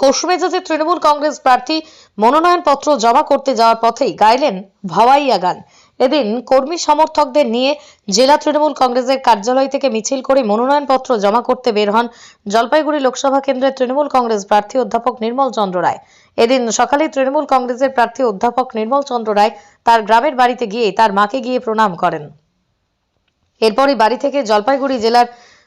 খোশমেজাজে তৃণমূল কংগ্রেস প্রার্থী মনোনয়নপত্র জমা করতে যাওয়ার পথেই গাইলেন ভাওয়াইয়া গান। এদিন কর্মী সমর্থকদের নিয়ে জেলা তৃণমূল কংগ্রেসের কার্যালয় থেকে মিছিল করে মনোনয়নপত্র জমা করতে বের হন জলপাইগুড়ি লোকসভা কেন্দ্রের তৃণমূল কংগ্রেস প্রার্থী অধ্যাপক নির্মল চন্দ্র রায়। এদিন সকালে তৃণমূল কংগ্রেসের প্রার্থী অধ্যাপক নির্মল চন্দ্র রায় তার গ্রামের বাড়িতে গিয়ে তার মাকে গিয়ে প্রণাম করেন। এরপরই বাড়ি থেকে জলপাইগুড়ি জেলার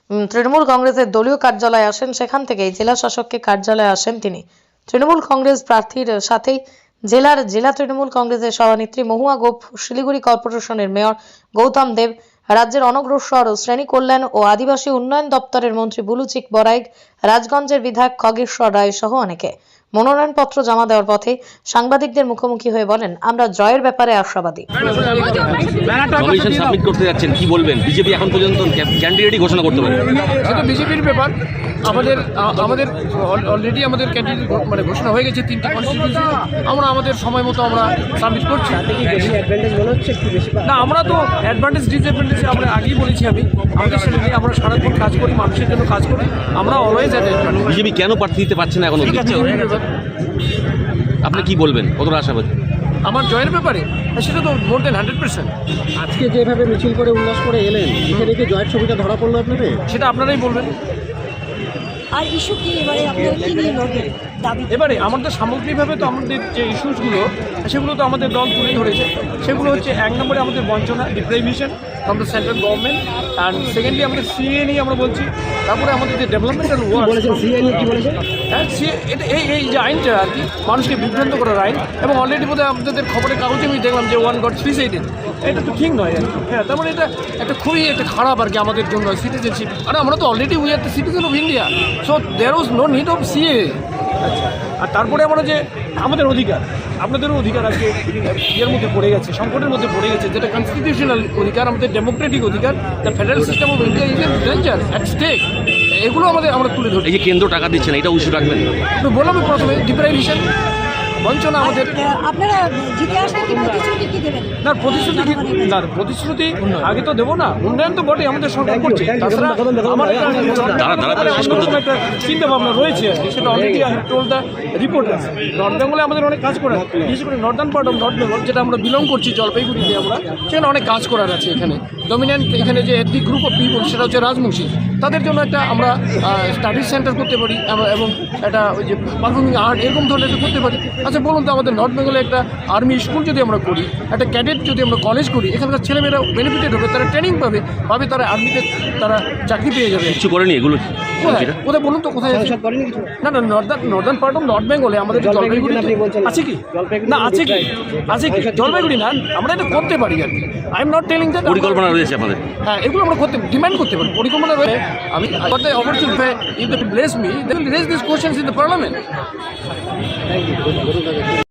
তৃণমূল কংগ্রেসের দলীয় কার্যালয়ে আসেন। সেখান থেকেই জেলা শাসককে কার্যালয়ে আসেন তিনি। তৃণমূল কংগ্রেস প্রার্থীর সাথেই জেলার জেলা তৃণমূল কংগ্রেসের সভানেত্রী মহুয়া গোপ, শিলিগুড়ি কর্পোরেশনের মেয়র গৌতম দেব, রাজ্যের অনগ্রসর শ্রেণি কল্যাণ ও আদিবাসী উন্নয়ন দপ্তরের মন্ত্রী বুলুচিক বরাইক, রাজগঞ্জের বিধায়ক খগেশ্বর রায় সহ অনেকে। মনোনয়নপত্র জমা দেওয়ার পথে সাংবাদিকদের মুখোমুখি হয়ে বলেন আমরা জয়ের ব্যাপারে আশাবাদী। নমিনেশন সাবমিট করতে যাচ্ছেন কি বলবেন? বিজেপি এখন পর্যন্ত ক্যান্ডিডেটই ঘোষণা করতে পারে সেটা বিজেপির ব্যাপার আমাদের আমাদের অলরেডি আমাদের ক্যান্ডিডেট মানে ঘোষণা হয়ে গেছে তিনটি কনস্টিটিউশন আমরা আমাদের সময় মতো আমরা সাবমিট করছি। না আমরা তো অ্যাডভান্টেজ ডিসঅ্যাডভান্টেজ আমরা আগেই বলেছি আমি। আমাদের সেটা নিয়ে আমরা সারাক্ষণ কাজ করি মানুষের জন্য কাজ করি আমরা অলওয়েজ বিজেপি কেন প্রার্থী দিতে পারছে না এখন? আপনি কি বলবেন? কতটা আশাবাদী? আমার জয়ের ব্যাপারে? সেটা তো মোর দেন হান্ড্রেড পার্সেন্ট আজকে যেভাবে মিছিল করে উল্লাস করে এলেন এখানে কি জয়ের ছবিটা ধরা পড়ল আপনাদের? সেটা আপনারাই বলবেন। আর ইস্যু কি? এবারে আপনারা কি নিয়ে লড়বেন দাবি। এবারে আমাদের সামগ্রিকভাবে তো আমাদের যে ইস্যুসগুলো সেগুলো তো আমাদের দল তুলে ধরেছে। সেগুলো হচ্ছে এক নম্বরে আমাদের বঞ্চনা deprivation from the central government and secondly আমাদের সিএ নিয়ে আমরা বলছি। তারপরে আমাদের যে ওয়ার্ক সিএ নিয়ে হ্যাঁ এটা এই এই যে আইনটা আর কি মানুষকে বিভ্রান্ত করার আইন এবং অলরেডি বোধহয় আপনাদের খবরের কাগজে আমি দেখলাম যে ওয়ান গড সুইসাইডেড এটা তো ঠিক নয় আর হ্যাঁ তার মানে এটা একটা খুবই একটা খারাপ আর কি আমাদের জন্য সিটিজেনশিপ আরে আমরা তো already we are the citizen of India so there was no need of CA আর তারপরে আমরা যে আমাদের অধিকার আপনাদেরও অধিকার আজকে ইয়ের মধ্যে পড়ে গেছে সংকটের মধ্যে পড়ে গেছে যেটা কনস্টিটিউশনাল অধিকার আমাদের ডেমোক্রেটিক অধিকার the federal system of India is danger at stake এগুলো আমাদের আমরা তুলে ধরি এই যে কেন্দ্র টাকা দিচ্ছে না এটা উচিত রাখবেন। বললাম প্রথমে ডিপ্রাইভেশন বঞ্চনা আমাদের আপনারা জিতে আসলে কি প্রতিশ্রুতি কি দেবেন? না প্রতিশ্রুতি কি না প্রতিশ্রুতি আগে তো দেবো না। উন্নয়ন তো বটে আমাদের সরকার করছে। তাছাড়া একটা চিন্তা ভাবনা রয়েছে সেটা already told the reporter North বেঙ্গলে আমাদের অনেক কাজ করার বিশেষ করে northern part of North Bengal যেটা আমরা বিলং করছি জলপাইগুড়িতে আমরা সেখানে অনেক কাজ করার আছে এখানে। ডমিনেন্ট এখানে যে এথনিক গ্রুপ অফ পিপল সেটা হচ্ছে রাজবংশী তাদের জন্য একটা আমরা স্টাডি সেন্টার করতে পারি এবং- একটা ওই যে পারফর্মিং আর্ট এরকম ধরনের করতে পারি। আচ্ছা বলুন তো আমাদের নর্থ বেঙ্গলে একটা আর্মি স্কুল যদি আমরা করি একটা ক্যাডেট যদি আমরা কলেজ করি এখানকার ছেলেমেয়েরা বেনিফিটেড হবে তারা ট্রেনিং পাবে পাবে তারা আর্মিতে তারা চাকরি পেয়ে যাবে। কিছু করেনি এগুলো? কোথায়? বলুন তো কোথায় না না northern northern part of North বেঙ্গলে আমাদের জলপাইগুড়ি আছে কি? না আছে কি? আছে কি? জলপাইগুড়ি না আমরা এটা করতে পারি আর কি। I am not telling that পরিকল্পনা রয়েছে আমাদের। হ্যাঁ এগুলো আমরা করতে ডিমান্ড করতে পারি। পরিকল্পনা রয়েছে। আমি opportunity if they bless me they will raise this questions in the parliament thank you সুন্দর